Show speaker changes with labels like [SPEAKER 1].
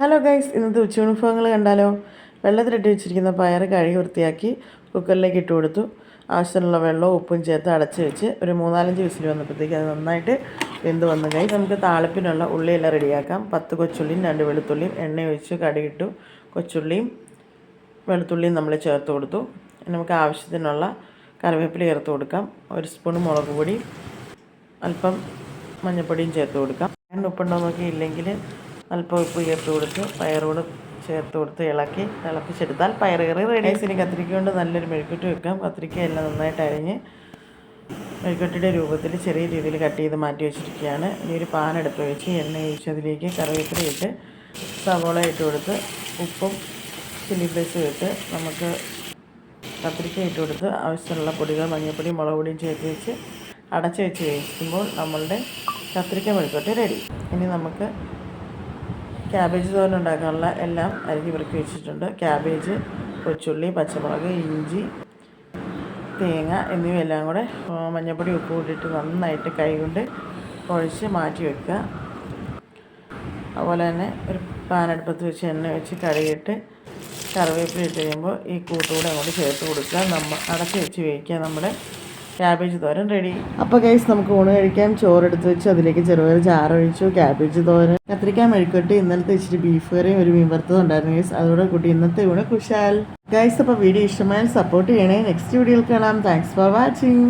[SPEAKER 1] Hello guys ഇന്നത്തെ ഉച്ചയൂണിഫോങ്ങൾ കണ്ടാലോ? വെള്ളത്തിലിട്ട് വെച്ചിരിക്കുന്ന പയർ കഴുകി വൃത്തിയാക്കി കുക്കറിലേക്ക് ഇട്ട് കൊടുത്തു. ആവശ്യത്തിനുള്ള വെള്ളവും ഉപ്പും ചേർത്ത് അടച്ച് വെച്ച് ഒരു മൂന്നാലഞ്ച് വിസിൽ വന്നപ്പോഴത്തേക്ക് അത് നന്നായിട്ട് വെന്ത് വന്നു. ഗൈസ് നമുക്ക് താളിപ്പിനുള്ള ഉള്ളിയെല്ലാം റെഡിയാക്കാം. പത്ത് കൊച്ചുള്ളിയും രണ്ട് വെളുത്തുള്ളിയും എണ്ണ ഒഴിച്ച് കടുകിട്ടു. കൊച്ചുള്ളിയും വെളുത്തുള്ളിയും നമ്മൾ ചേർത്ത് കൊടുത്തു. നമുക്ക് ആവശ്യത്തിനുള്ള കറിവേപ്പില ചേർത്ത് കൊടുക്കാം. ഒരു സ്പൂൺ മുളക് പൊടി അല്പം മഞ്ഞൾപ്പൊടിയും ചേർത്ത് കൊടുക്കാം. ഉപ്പുണ്ടോ നോക്കി ഇല്ലെങ്കിൽ അല്പം ഉപ്പ് ചേർത്ത് കൊടുത്ത് പയറോട് ചേർത്ത് കൊടുത്ത് ഇളക്കി തിളപ്പിച്ചെടുത്താൽ പയർ കറി റെഡി ഇനി കത്തിരിക്ക കൊണ്ട് നല്ലൊരു മെഴുക്കുറ്റി വെക്കാം. കത്തിരിക്ക എല്ലാം നന്നായിട്ട് അരിഞ്ഞ് മെഴുക്കുറ്റിയുടെ രൂപത്തിൽ ചെറിയ രീതിയിൽ കട്ട് ചെയ്ത് മാറ്റി വെച്ചിരിക്കുകയാണ്. ഇനി ഒരു പാൻ എടുത്ത് വെച്ച് എണ്ണ ഒഴിച്ച് അതിലേക്ക് കറിവേപ്പില ഇട്ട് സവോള ഇട്ട് കൊടുത്ത് ഉപ്പും ചില്ലി ഫ്ലേക്സും ഇട്ട് നമുക്ക് കത്തിരിക്ക ഇട്ട് കൊടുത്ത് ആവശ്യമുള്ള പൊടികൾ മഞ്ഞൾപ്പൊടി മുളക് പൊടിയും ചേർത്ത് വെച്ച് അടച്ച് വെച്ച് വേവിക്കുമ്പോൾ നമ്മളുടെ കത്തിരിക്ക മെഴുക്കുറ്റി റെഡി ഇനി നമുക്ക് ക്യാബേജ് തോരൻ ഉണ്ടാക്കാനുള്ള എല്ലാം അരിഞ്ഞ് പെറുക്കി വെച്ചിട്ടുണ്ട്. ക്യാബേജ് കൊച്ചുള്ളി പച്ചമുളക് ഇഞ്ചി തേങ്ങ എന്നിവയെല്ലാം കൂടെ മഞ്ഞൾപ്പൊടി ഉപ്പ് കൂട്ടിയിട്ട് നന്നായിട്ട് കൈകൊണ്ട് കുഴച്ച് മാറ്റി വെക്കുക. അതുപോലെ തന്നെ ഒരു പാനടുപ്പത്ത് വെച്ച് എണ്ണ വെച്ച് കഴുകിയിട്ട് കറിവേപ്പില ഇട്ട് കഴിയുമ്പോൾ ഈ കൂട്ടുകൂടെ അങ്ങോട്ട് ചേർത്ത് കൊടുക്കുക. നമ്മൾ അടച്ച് വെച്ച് വേവിക്കുക നമ്മുടെ ക്യാബേജ് തോരൻ റെഡി അപ്പോൾ ഗൈസ് നമുക്ക് ഊണ് കഴിക്കാൻ ചോറെടുത്ത് വെച്ച് അതിലേക്ക് ചെറുപയർ ചാറൊഴിച്ചു ക്യാബേജ് തോരൻ കത്തിരിക്കാൻ മെഴുക്കട്ട് ഇന്നലത്തെ ഇച്ചിരി ബീഫ് കറിയും ഒരു മീൻ വറുത്തതും ഉണ്ടായിരുന്നു ഗൈസ് അതോടെ കൂട്ടി ഇന്നത്തെ ഊണ് കുശാൽ. ഗൈസ് അപ്പോൾ വീഡിയോ ഇഷ്ടമായാൽ സപ്പോർട്ട് ചെയ്യണേ. നെക്സ്റ്റ് വീഡിയോയിൽ കാണാം. Thanks for watching